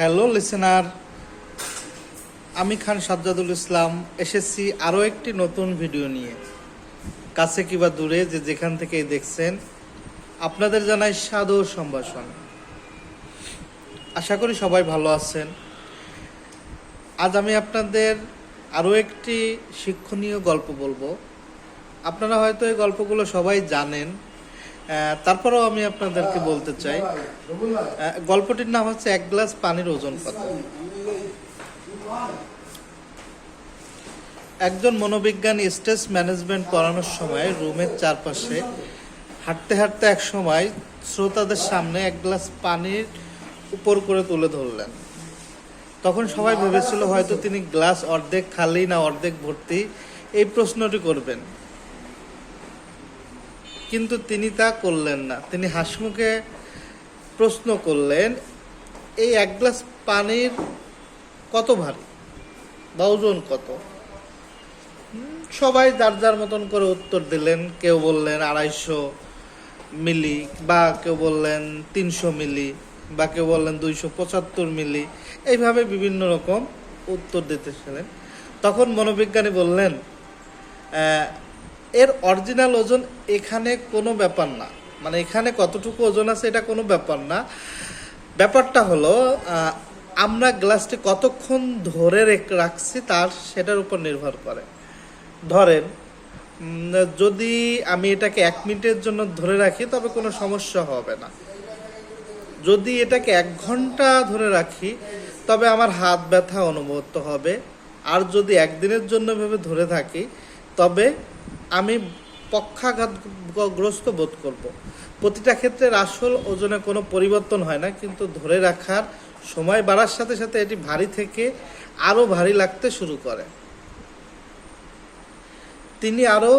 Hello listener আমি খান সাজ্জাদুল ইসলাম, এসেছি আরও একটি নতুন ভিডিও নিয়ে। কাছে কিবা দূরে যে যেখান থেকে দেখছেন, আপনাদের জানাই সাদর সম্ভাষণ। আশা করি সবাই ভালো আছেন। আজ আমি আপনাদের আরও একটি শিক্ষণীয় গল্প বলব। আপনারা হয়তো এই গল্পগুলো সবাই জানেন। তারপরেও আমি আপনাদেরকে বলতে চাই গল্পটির নাম হচ্ছে এক গ্লাস পানির ওজন কত? একজন মনোবিজ্ঞান স্ট্রেস ম্যানেজমেন্ট করানোর সময় রুমের চারপাশে হাঁটতে হাঁটতে এক সময় শ্রোতাদের সামনে এক গ্লাস পানির উপর করে তুলে ধরলেন। তখন সবাই ভেবেছিল হয়তো তিনি গ্লাস অর্ধেক খালি না অর্ধেক ভর্তি, এই প্রশ্নটি করবেন। কিন্তু তিনি তা করলেন না। তিনি হাসমুখে প্রশ্ন করলেন, এই এক গ্লাস পানির কত ভারী? বা ওজন কত? সবাই যার যার মতন করে উত্তর দিলেন। কেউ বললেন আড়াইশো মিলি, বা কেউ বললেন তিনশো মিলি, বা কেউ বললেন দুইশো পঁচাত্তর মিলি। এইভাবে বিভিন্ন রকম উত্তর দিতেছিলেন তখন মনোবিজ্ঞানী বললেন এর অরিজিনাল ওজন এখানে কোনো ব্যাপার না। মানে এখানে কতটুকু ওজন আছে এটা কোনো ব্যাপার না। ব্যাপারটা হলো আমরা গ্লাসটি কতক্ষণ ধরে রেখ- রাখছি তার সেটার উপর নির্ভর করে। ধরেন যদি আমি এটাকে এক মিনিটের জন্য ধরে রাখি তবে কোনো সমস্যা হবে না। যদি এটাকে এক ঘণ্টা ধরে রাখি তবে আমার হাত ব্যথা অনুভূত হবে। আর যদি একদিনের জন্য ভেবে ধরে থাকি তবে আমি পক্ষাঘাতগ্রস্ত বোধ করব। প্রতিটা ক্ষেত্রে আসল ওজনে কোনো পরিবর্তন হয় না, কিন্তু ধরে রাখার সময় বাড়ার সাথে সাথে এটি ভারী থেকে আরও ভারী লাগতে শুরু করে। তিনি আরও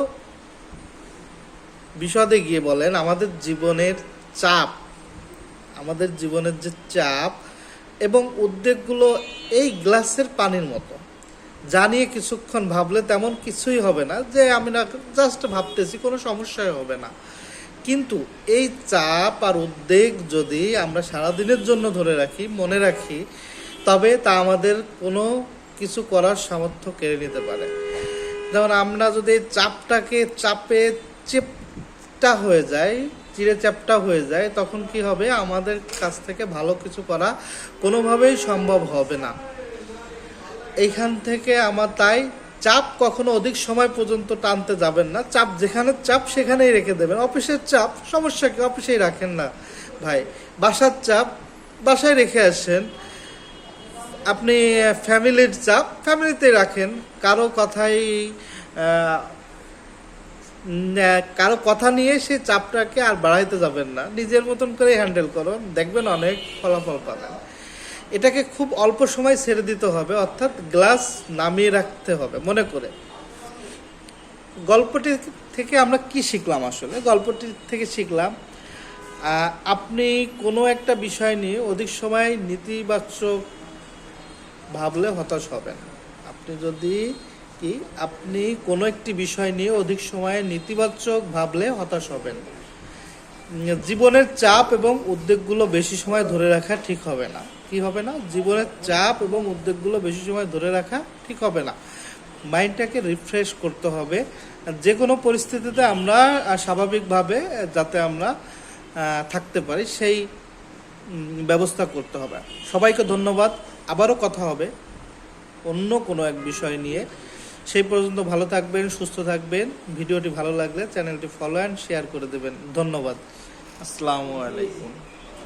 বিশদে গিয়ে বলেন, আমাদের জীবনের চাপ, আমাদের জীবনের যে চাপ এবং উদ্বেগগুলো এই গ্লাসের পানির মতো জানিয়ে কিছুক্ষণ ভাবলে তেমন কিছুই হবে না যে আমি না জাস্ট ভাবতেছি, কোনো সমস্যাই হবে না। কিন্তু এই চাপ আর উদ্বেগ যদি আমরা সারাদিনের জন্য ধরে রাখি, মনে রাখি, তবে তা আমাদের কোনো কিছু করার সামর্থ্য কেড়ে নিতে পারে। যেমন আমরা যদি চাপটাকে, চাপে চেপটা হয়ে যায় চিড়ে চ্যাপটা হয়ে যায় তখন কি হবে? আমাদের কাছ থেকে ভালো কিছু করা কোনোভাবেই সম্ভব হবে না। এইখান থেকে আমার তাই চাপ কখনো অধিক সময় পর্যন্ত টানতে যাবেন না। চাপ যেখানে চাপ সেখানেই রেখে দেবেন। অফিসের চাপ, সমস্যা কি? অফিসেই রাখেন না। ভাই, বাসার চাপ, বাসায় রেখে আসেন। আপনি ফ্যামিলির চাপ, ফ্যামিলিতে রাখেন। কারও কথাই কারও কথা নিয়ে সেই চাপটাকে আর বাড়াইতে যাবেন না। নিজের মতন করে হ্যান্ডেল করুন। দেখবেন অনেক ফলাফল পাবেন। এটাকে খুব অল্প সময় ছেড়ে দিতে হবে, অর্থাৎ গ্লাস নামিয়ে রাখতে হবে, মনে করে। গল্পটি থেকে আমরা কি শিখলাম আসলে? গল্পটি থেকে শিখলাম আপনি কোনো একটা বিষয় নিয়ে অধিক সময় নেতিবাচক ভাবলে হতাশ হবেন আপনি যদি কি, আপনি কোনো একটি বিষয় নিয়ে অধিক সময় নেতিবাচক ভাবলে হতাশ হবেন জীবনের চাপ এবং উদ্বেগগুলো বেশি সময় ধরে রাখা ঠিক হবে না। কি হবে না? জীবনের চাপ এবং উদ্বেগগুলো বেশি সময় ধরে রাখা ঠিক হবে না। মাইন্ডটাকে রিফ্রেশ করতে হবে। যে কোনো পরিস্থিতিতে আমরা স্বাভাবিকভাবে যাতে আমরা থাকতে পারি, সেই ব্যবস্থা করতে হবে। সবাইকে ধন্যবাদ। আবারও কথা হবে অন্য কোনো এক বিষয় নিয়ে। সেই পর্যন্ত ভালো থাকবেন, সুস্থ থাকবেন। ভিডিওটি ভালো লাগলে চ্যানেলটি ফলো অ্যান্ড শেয়ার করে দেবেন। ধন্যবাদ। আসসালামু আলাইকুম।